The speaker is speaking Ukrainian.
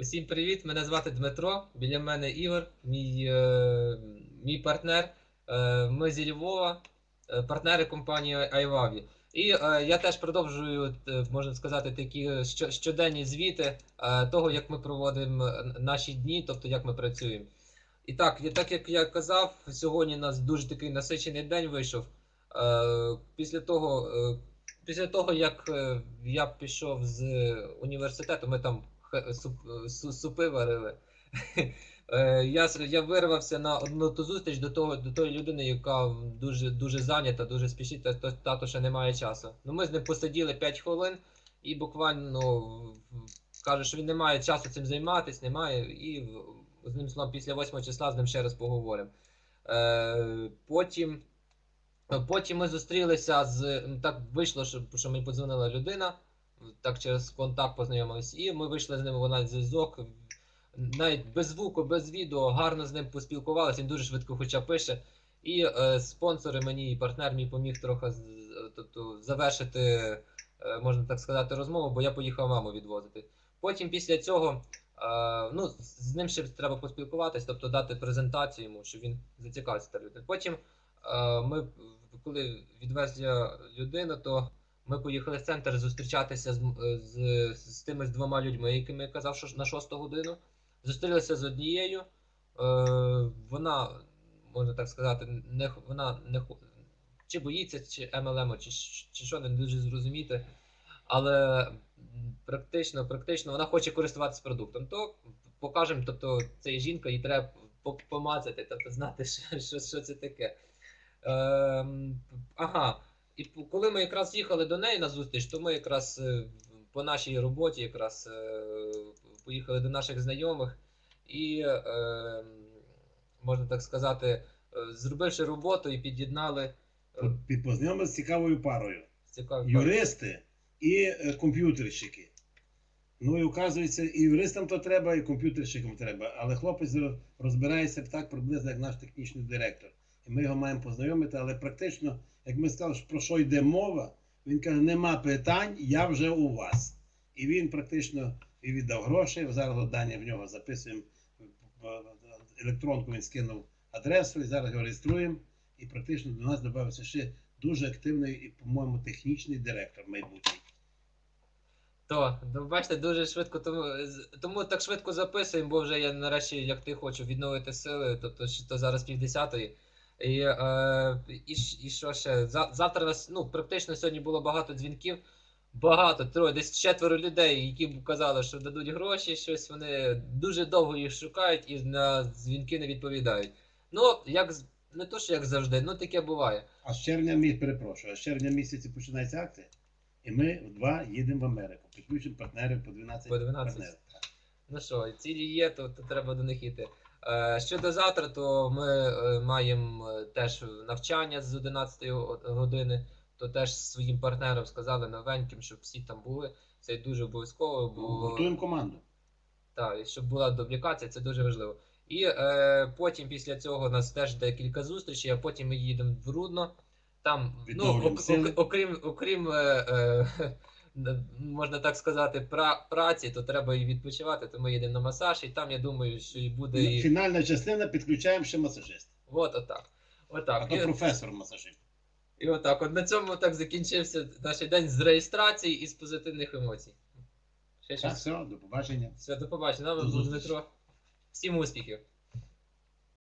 Усім привіт! Мене звати Дмитро. Біля мене Ігор, мій, е, мій партнер. Е, ми зі Львова, е, партнери компанії iWavi. І е, я теж продовжую, е, можна сказати, такі щоденні звіти е, того, як ми проводимо е, наші дні, тобто як ми працюємо. І так, так як я казав, сьогодні у нас дуже такий насичений день вийшов. Е, після того, е, після того, як е, я пішов з університету, ми там хе- суп, супи варили. Е, Я, я вирвався на одну ту зустріч до того до тої людини, яка дуже дуже зайнята, дуже спішить, та то- тато ще немає часу. Ну ми з ним посиділи 5 хвилин і буквально каже, що він не має часу цим займатися, немає. І з ним словом, після 8 числа з ним ще раз поговоримо. Е, потім, потім ми зустрілися з. ну, Так вийшло, що, що мені подзвонила людина так через контакт познайомились, і ми вийшли з ним на зв'язок. Навіть без звуку, без відео, гарно з ним поспілкувалися, він дуже швидко хоча пише. І е, спонсори мені і партнер мій поміг трохи тобто, завершити, е, можна так сказати, розмову, бо я поїхав маму відвозити. Потім після цього е, ну, з ним ще треба поспілкуватись, тобто дати презентацію йому, щоб він зацікавився та людина. Потім е, ми, коли відвезли людину, то ми поїхали в центр зустрічатися з, з, з тими з двома людьми, якими я казав, що на 6 годину. Зустрілися з однією. Е, вона, можна так сказати, не, вона не чи боїться, чи MLM, чи, чи що, не дуже зрозуміти. Але практично, практично вона хоче користуватися продуктом. То покажемо, тобто це жінка, їй треба по- помацати, тобто знати, що, що, що це таке. Ем, ага. І коли ми якраз їхали до неї на зустріч, то ми якраз е, по нашій роботі якраз е, поїхали до наших знайомих і, е, можна так сказати, е, зробивши роботу і під'єднали е, з цікавою парою. цікаві Юристи і комп'ютерщики. Ну і оказується, і юристам то треба, і комп'ютерщикам треба. Але хлопець розбирається так приблизно, як наш технічний директор. І ми його маємо познайомити, але практично, як ми сказали, про що йде мова, він каже, нема питань, я вже у вас. І він практично і віддав гроші. Зараз дані в нього записуємо. Електронку він скинув адресу і зараз його реєструємо. І практично до нас додався ще дуже активний і, по-моєму, технічний директор майбутній. То, ну, бачите, дуже швидко, тому, тому так швидко записуємо, бо вже я нарешті, як ти хочу, відновити сили, тобто що то зараз півдесятої. І, е, і, і що ще? За, завтра нас, ну, практично сьогодні було багато дзвінків. Багато, троє, десь четверо людей, які б казали, що дадуть гроші, щось вони дуже довго їх шукають і на дзвінки не відповідають. Ну, як не то, що як завжди, ну таке буває. А з червня місяця, перепрошую, а з червня місяці починається акція, і ми вдва їдемо в Америку. Підключимо партнерів по 12, По 12. партнерів. Ну що, цілі є, то, то треба до них йти. Е, щодо завтра, то ми е, маємо е, теж навчання з 11 го- години, то теж своїм партнерам сказали новеньким, щоб всі там були. Це дуже обов'язково, бо Готуємо команду. так, щоб була дублікація, це дуже важливо. І е, потім після цього у нас теж декілька зустрічей, а потім ми їдемо в Рудно. Там, ну, ок- ок- окрім, окрім е, е, можна так сказати, пра, праці, то треба і відпочивати, то ми їдемо на масаж, і там я думаю, що і буде і. Фінальна частина підключаємо ще масажист. От отак. А Отак. то І, професор масажист. і отак. От на цьому так закінчився наш день з реєстрації і з позитивних емоцій. Ще Так, щось. все, до побачення. Все, до побачення. Нам. Дмитро. Всім успіхів.